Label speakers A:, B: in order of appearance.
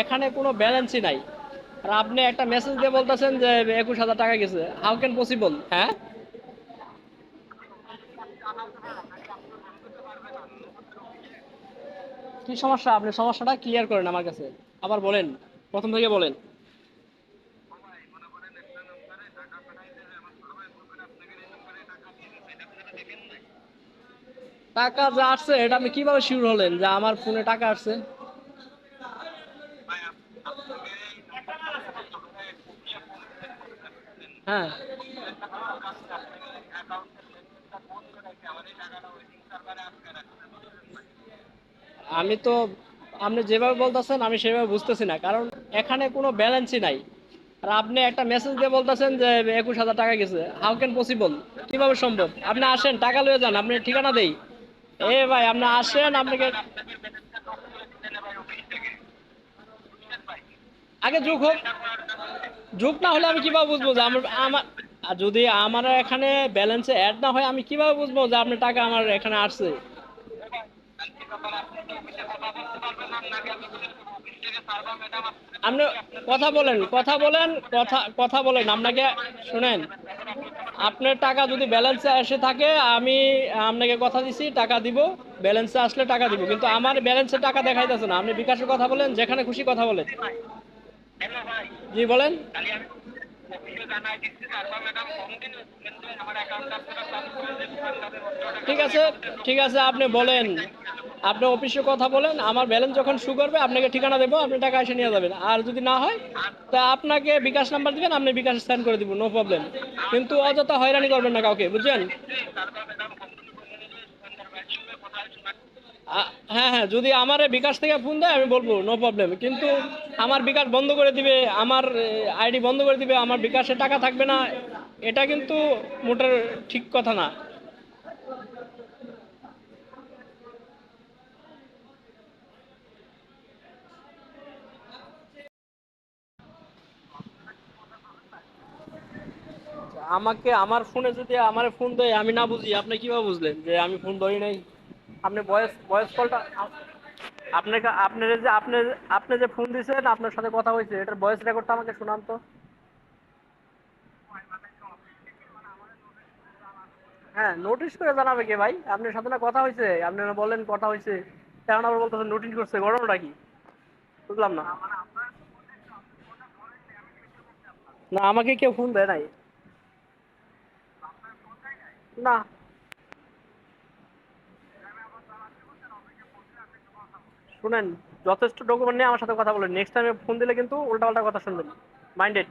A: এখানে কোনো ব্যালেন্সই নাই। আর আপনি একটা মেসেজ দিয়ে বলতেছেন যে একুশ হাজার টাকা গেছে। হাউ ক্যান পসিবল হ্যাঁ? কি সমস্যা? আপনি সমস্যাটা ক্লিয়ার করেন আমার কাছে। আবার বলেন। প্রথম থেকে বলেন। টাকা যা আসছে, এটা আপনি কীভাবে শিওর হলেন যে আমার ফোনে টাকা আসছে? হ্যাঁ। আমি তো, আপনি যেভাবে বলতেছেন, আমি সেভাবে বুঝতেছি না। কারণ এখানে কোনো ব্যালেন্সই নাই। আর আপনি একটা মেসেজ দিয়ে বলতেছেন যে, একুশ হাজার টাকা গেছে। হাউ ক্যান পসিবল কীভাবে সম্ভব? আপনি আসেন, টাকা লয়ে যান, আপনি ঠিকানা দেই। এ ভাই, আপনি আসেন, আপনাকে আগে যুগ হোক। যুগ না হলে আমি কীভাবে বুঝব যে আমার আমার যদি আমার এখানে ব্যালেন্সে অ্যাড না হয়, আমি কীভাবে বুঝব যে আপনার টাকা আমার এখানে আসছে? আপনি কথা বলেন কথা বলেন, কথা কথা বলেন। আপনাকে শুনেন, আপনার টাকা যদি ব্যালেন্সে এসে থাকে, আমি আপনাকে কথা দিছি, টাকা দিব। ব্যালেন্সে আসলে টাকা দিব। কিন্তু আমার ব্যালেন্সে টাকা দেখাইতেছে না। আপনি বিকাশের কথা বলেন, যেখানে খুশি কথা বলেন। জি বলেন। ঠিক আছে ঠিক আছে আপনি বলেন। আপনি অফিসে কথা বলেন আমার ব্যালেন্স যখন শু করবে আপনাকে ঠিকানা দেবো আপনি টাকা এসে নিয়ে যাবেন। আর যদি না হয় তা আপনাকে বিকাশ নাম্বার দিবেন আপনি বিকাশ সেন্ড করে দিব নো প্রবলেম কিন্তু অযথা হয়রানি করবেন না কাউকে বুঝছেন? হ্যাঁ হ্যাঁ যদি আমার বিকাশ থেকে ফোন দেয়, আমি বলব নো প্রবলেম কিন্তু আমার বিকাশ বন্ধ করে দিবে, আমার আইডি বন্ধ করে দিবে, আমার বিকাশে টাকা থাকবে না, এটা কিন্তু মোটের ঠিক কথা না। আমাকে আমার ফোনে যদি আমার ফোন দেয়, আমি না বুঝি, আপনি কীভাবে বুঝলেন যে আমি ফোন ধরি নাই? আপনি ভয়েস ভয়েস কলটা আপনাকে, আপনার যে, আপনি আপনি যে ফোন দিয়েছেন আপনার সাথে কথা হয়েছে, এটার ভয়েস রেকর্ডটা আমাকে শোনান তো। হ্যাঁ নোটিশ করে জানাবে কে ভাই? আপনার সাথে না কথা হয়েছে? আপনি না বললেন কথা হয়েছে। এখন আবার বলতেছেন নোটিশ করছে ঘটনাটা কি? বুঝলাম না। না, আমাকে কেউ ফোন দেয় নাই। না। শুনেন, যথেষ্ট ডকুমেন্ট নিয়ে আমার সাথে কথা বলেন। নেক্সট টাইমে ফোন দিলে কিন্তু উল্টাপাল্টা কথা শুনবেন। মাইন্ডেড